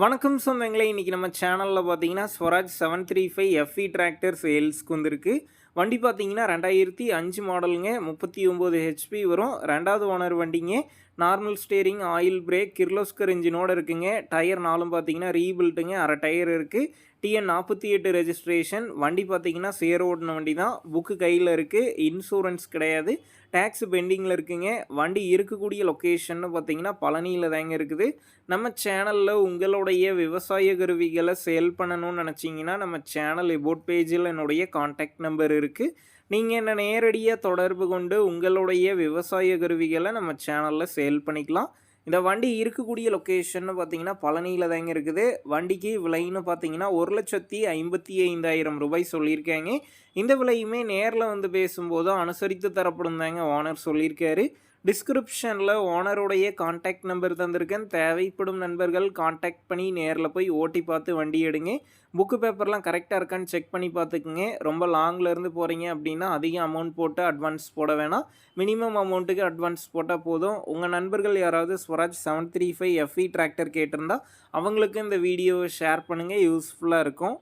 வணக்கம் சொந்தங்களே இன்றைக்கி நம்ம சேனலில் பார்த்தீங்கன்னா Swaraj seven three five F E tractor சேல்ஸ்க்கு வந்திருக்கு. வண்டி பார்த்தீங்கன்னா ரெண்டாயிரத்தி அஞ்சு மாடலுங்க முப்பத்தி ஒம்பது ஹெச்பி வரும். ரெண்டாவது ஓனர் வண்டிங்க normal steering oil brake Kirloskar இன்ஜினோடு இருக்குங்க. டயர் நாலும் பார்த்தீங்கன்னா ரீபில்ட்டுங்க அரை டயர் இருக்குது டிஎன் நாற்பத்தி எட்டு ரெஜிஸ்ட்ரேஷன் வண்டி பார்த்தீங்கன்னா சேர் ஓடின வண்டி தான் புக்கு கையில் இருக்குது இன்சூரன்ஸ் கிடையாது. டேக்ஸ் பெண்டிங்கில் இருக்குங்க. வண்டி இருக்கக்கூடிய லொக்கேஷன்னு பார்த்தீங்கன்னா பழனியில் தாங்க இருக்குது. நம்ம சேனலில் உங்களுடைய விவசாய கருவிகளை சேல் பண்ணணும்னு நினச்சிங்கன்னா நம்ம சேனல் எபோட் பேஜில் என்னுடைய காண்டாக்ட் நம்பர் இருக்குது நீங்கள் என்ன நேரடியாக தொடர்பு கொண்டு உங்களுடைய விவசாய கருவிகளை நம்ம சேனலில் சேல் பண்ணிக்கலாம். இந்த வண்டி இருக்கக்கூடிய லொக்கேஷன் பார்த்தீங்கன்னா பழனியில் தாங்க இருக்குது. வண்டிக்கு விலைன்னு பார்த்தீங்கன்னா ஒரு லட்சத்தி ஐம்பத்தி ஐந்தாயிரம் ரூபாய் சொல்லியிருக்காங்க. இந்த விலையுமே நேரில் வந்து பேசும்போது அனுசரித்து தரப்படும் தாங்க ஓனர் சொல்லியிருக்காரு. டிஸ்கிரிப்ஷனில் ஓனருடைய காண்டாக்ட் நம்பர் தந்திருக்கேன். தேவைப்படும் நண்பர்கள் காண்டாக்ட் பண்ணி நேரில் போய் ஓட்டி பார்த்து வண்டி எடுங்க. புக்கு பேப்பர்லாம் கரெக்டாக இருக்கான்னு செக் பண்ணி பார்த்துக்குங்க. ரொம்ப லாங்கில் இருந்து போகிறீங்க அப்படின்னா அதிக அமௌண்ட் போட்டு அட்வான்ஸ் போட வேணாம். மினிமம் அமௌண்ட்டுக்கு அட்வான்ஸ் போட்டால் போதும். உங்கள் நண்பர்கள் யாராவது Swaraj seven three five F E tractor கேட்டிருந்தா அவங்களுக்கு இந்த வீடியோவை ஷேர் பண்ணுங்கள் யூஸ்ஃபுல்லாக இருக்கும்.